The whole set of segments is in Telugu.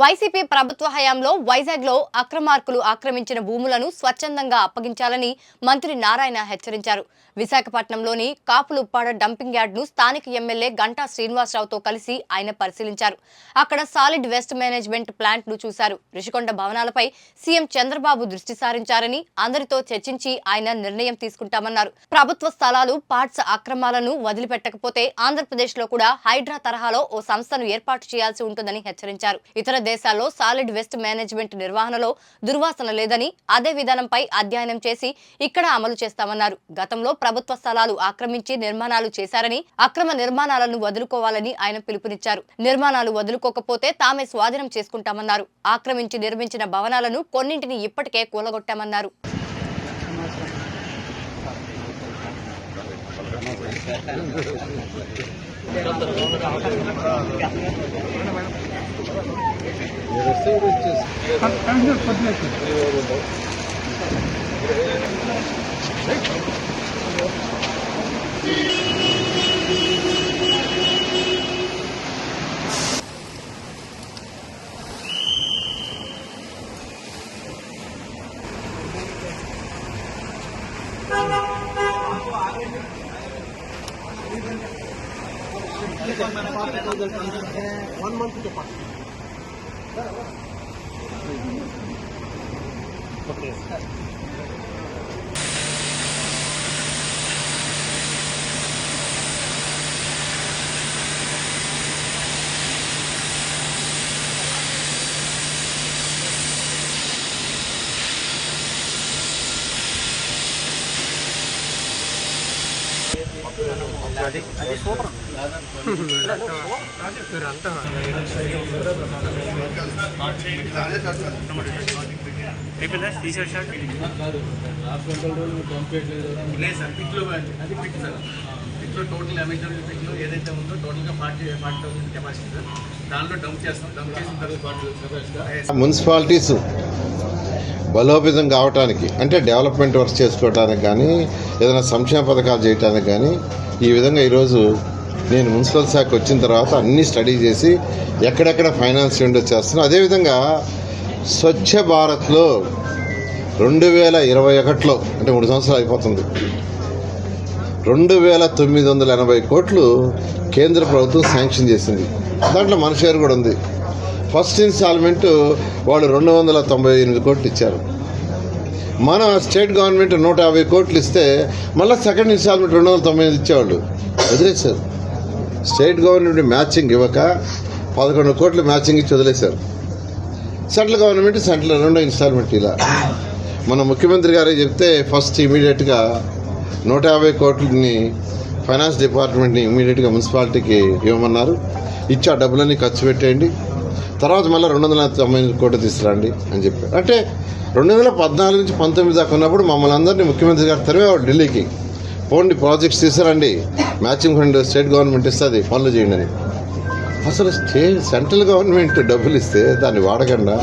వైసీపీ ప్రభుత్వ హయాంలో వైజాగ్లో అక్రమార్కులు ఆక్రమించిన భూములను స్వచ్ఛందంగా అప్పగించాలని మంత్రి నారాయణ హెచ్చరించారు. విశాఖపట్నంలోని కాపులుప్పాడ డంపింగ్ యార్డ్ను స్థానిక ఎమ్మెల్యే గంటా శ్రీనివాసరావుతో కలిసి ఆయన పరిశీలించారు. అక్కడ సాలిడ్ వేస్ట్ మేనేజ్మెంట్ ప్లాంట్ను చూశారు. రిషికొండ భవనాలపై సీఎం చంద్రబాబు దృష్టి సారించారని అందరితో చర్చించి ఆయన నిర్ణయం తీసుకుంటామన్నారు. ప్రభుత్వ స్థలాలు పార్ట్స్ అక్రమాలను వదిలిపెట్టకపోతే ఆంధ్రప్రదేశ్లో కూడా హైడ్రా తరహాలో ఓ సంస్థను ఏర్పాటు చేయాల్సి ఉంటుందని హెచ్చరించారు. ఇతర ప్రదేశాల్లో సాలిడ్ వేస్ట్ మేనేజ్మెంట్ నిర్వహణలో దుర్వాసన లేదని అదే విధానంపై అధ్యయనం చేసి ఇక్కడ అమలు చేస్తామన్నారు. గతంలో ప్రభుత్వ స్థలాలు ఆక్రమించి నిర్మాణాలు చేశారని అక్రమ నిర్మాణాలను వదులుకోవాలని ఆయన పిలుపునిచ్చారు. నిర్మాణాలు వదులుకోకపోతే తామే స్వాధీనం చేసుకుంటామన్నారు. ఆక్రమించి నిర్మించిన భవనాలను కొన్నింటిని ఇప్పటికే కూలగొట్టామన్నారు. Your receipt is just. I'm, I'm just submitting. One month to pass. OK です。అయిపోయిందా తీసేసాడు. లేదు సార్ పిట్లో అది పిట్ సార్. పిట్లో టోటల్ అమెజాన్ పిట్లో ఏదైతే ఉందో టోటల్గా forty forty thousand capacity sir dump చేస్తాం. డంప్ చేసిన తర్వాత మున్సిపాలిటీస్ బలోపేతం కావటానికి అంటే డెవలప్మెంట్ వర్క్ చేసుకోవడానికి కానీ ఏదైనా సంక్షేమ పథకాలు చేయడానికి కానీ ఈ విధంగా ఈరోజు నేను మున్సిపల్ శాఖ వచ్చిన తర్వాత అన్ని స్టడీ చేసి ఎక్కడెక్కడ ఫైనాన్స్ విండో చేస్తున్నాను అదేవిధంగా స్వచ్ఛ భారత్లో రెండు వేల ఇరవై ఒకటిలో అంటే మూడు సంవత్సరాలు అయిపోతుంది. రెండు వేల తొమ్మిది వందల ఎనభై కోట్లు కేంద్ర ప్రభుత్వం శాంక్షన్ చేసింది. దాంట్లో మన షేర్ కూడా ఉంది. ఫస్ట్ ఇన్స్టాల్మెంట్ వాళ్ళు రెండు వందల తొంభై ఎనిమిది కోట్లు ఇచ్చారు. మన స్టేట్ గవర్నమెంట్ నూట యాభై కోట్లు ఇస్తే మళ్ళీ సెకండ్ ఇన్స్టాల్మెంట్ రెండు వందల తొంభై ఎనిమిది ఇచ్చేవాళ్ళు. వదిలేశారు. స్టేట్ గవర్నమెంట్ మ్యాచింగ్ ఇవ్వక పదకొండు కోట్లు మ్యాచింగ్ ఇచ్చి వదిలేశారు. సెంట్రల్ గవర్నమెంట్ సెంట్రల్ రెండో ఇన్స్టాల్మెంట్ ఇలా. మన ముఖ్యమంత్రి గారే చెప్తే ఫస్ట్ ఇమీడియట్గా నూట యాభై కోట్లని ఫైనాన్స్ డిపార్ట్మెంట్ని ఇమీడియట్గా మున్సిపాలిటీకి ఇవ్వమన్నారు. ఇచ్చి ఆ డబ్బులన్నీ ఖర్చు పెట్టేయండి. తర్వాత మళ్ళీ రెండు వందల తొంభై ఎనిమిది కోట్లు తీసుకురండి అని చెప్పారు. అంటే రెండు వేల పద్నాలుగు నుంచి పంతొమ్మిది దాకా ఉన్నప్పుడు మమ్మల్ని అందరినీ ముఖ్యమంత్రి గారు తరివేవాడు ఢిల్లీకి. పోండి ప్రాజెక్ట్స్ తీసుకురండి. మ్యాచింగ్ ఫండ్ స్టేట్ గవర్నమెంట్ ఇస్తుంది పనులు చేయండి అని. అసలు స్టే సెంట్రల్ గవర్నమెంట్ డబ్బులు ఇస్తే దాన్ని వాడకుండా?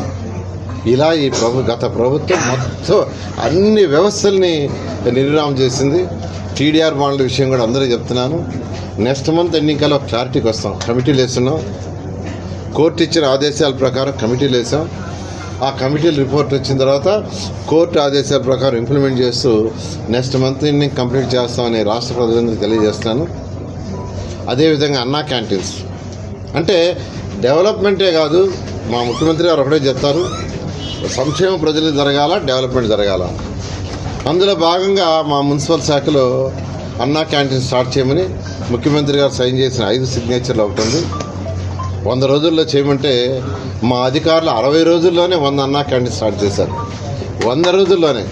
ఇలా ఈ ప్రభు గత ప్రభుత్వం మొత్తం అన్ని వ్యవస్థల్ని నిర్విరామం చేసింది. టీడీఆర్ బాండ్ల విషయం కూడా అందరూ చెప్తున్నాను. నెక్స్ట్ మంత్ ఎన్నికల్లో క్లారిటీకి వస్తాం. కమిటీలు వేస్తున్నాం కోర్టు ఇచ్చిన ఆదేశాల ప్రకారం కమిటీలు వేసాం ఆ కమిటీల రిపోర్ట్ వచ్చిన తర్వాత కోర్టు ఆదేశాల ప్రకారం ఇంప్లిమెంట్ చేస్తూ నెక్స్ట్ మంత్ ఎండింగ్ కంప్లీట్ చేస్తామని రాష్ట్ర ప్రజలందరికీ తెలియజేస్తాను అదేవిధంగా అన్నా క్యాంటీన్స్. అంటే డెవలప్మెంటే కాదు మా ముఖ్యమంత్రి గారు ఒకటే చెప్తారు. సంక్షేమ ప్రజలకు జరగాల డెవలప్మెంట్ జరగాల? అందులో భాగంగా మా మున్సిపల్ శాఖలో అన్నా క్యాంటీన్ స్టార్ట్ చేయమని ముఖ్యమంత్రి గారు సైన్ చేసిన ఐదు సిగ్నేచర్లు ఒకటి ఉంది. వంద రోజుల్లో చేయమంటే మా అధికారులు అరవై రోజుల్లోనే వంద అన్నా క్యాంటీన్ స్టార్ట్ చేశారు. వంద రోజుల్లోనే.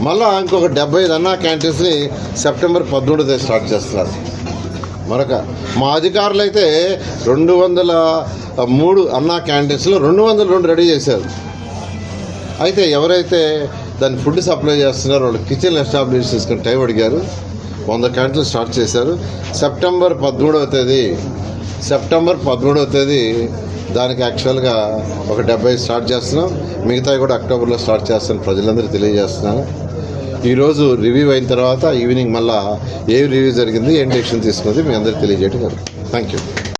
మళ్ళా ఇంకొక డెబ్బై ఐదు అన్నా క్యాంటీన్స్ని సెప్టెంబర్ పదమూడో స్టార్ట్ చేస్తున్నారు. మరొక మా అధికారులు అయితే రెండు వందల మూడు అన్నా క్యాంటీన్స్లో రెండు వందల రెండు రెడీ చేశారు. అయితే ఎవరైతే దాన్ని ఫుడ్ సప్లై చేస్తున్నారో వాళ్ళు కిచెన్ ఎస్టాబ్లిష్ చేసుకుని టైం అడిగారు. వంద క్యాంటీన్లు స్టార్ట్ చేశారు. సెప్టెంబర్ పదమూడవ తేదీ సెప్టెంబర్ పదమూడవ తేదీ దానికి యాక్చువల్గా ఒక డెబ్బై స్టార్ట్ చేస్తున్నాం. మిగతావి కూడా అక్టోబర్లో స్టార్ట్ చేస్తాను ప్రజలందరూ తెలియజేస్తున్నాను. ఈరోజు రివ్యూ అయిన తర్వాత ఈవినింగ్ మళ్ళా ఏ రివ్యూ జరిగింది ఏం డెసిషన్ తీసుకుంది మీ అందరికీ తెలియజేయడం థ్యాంక్ యూ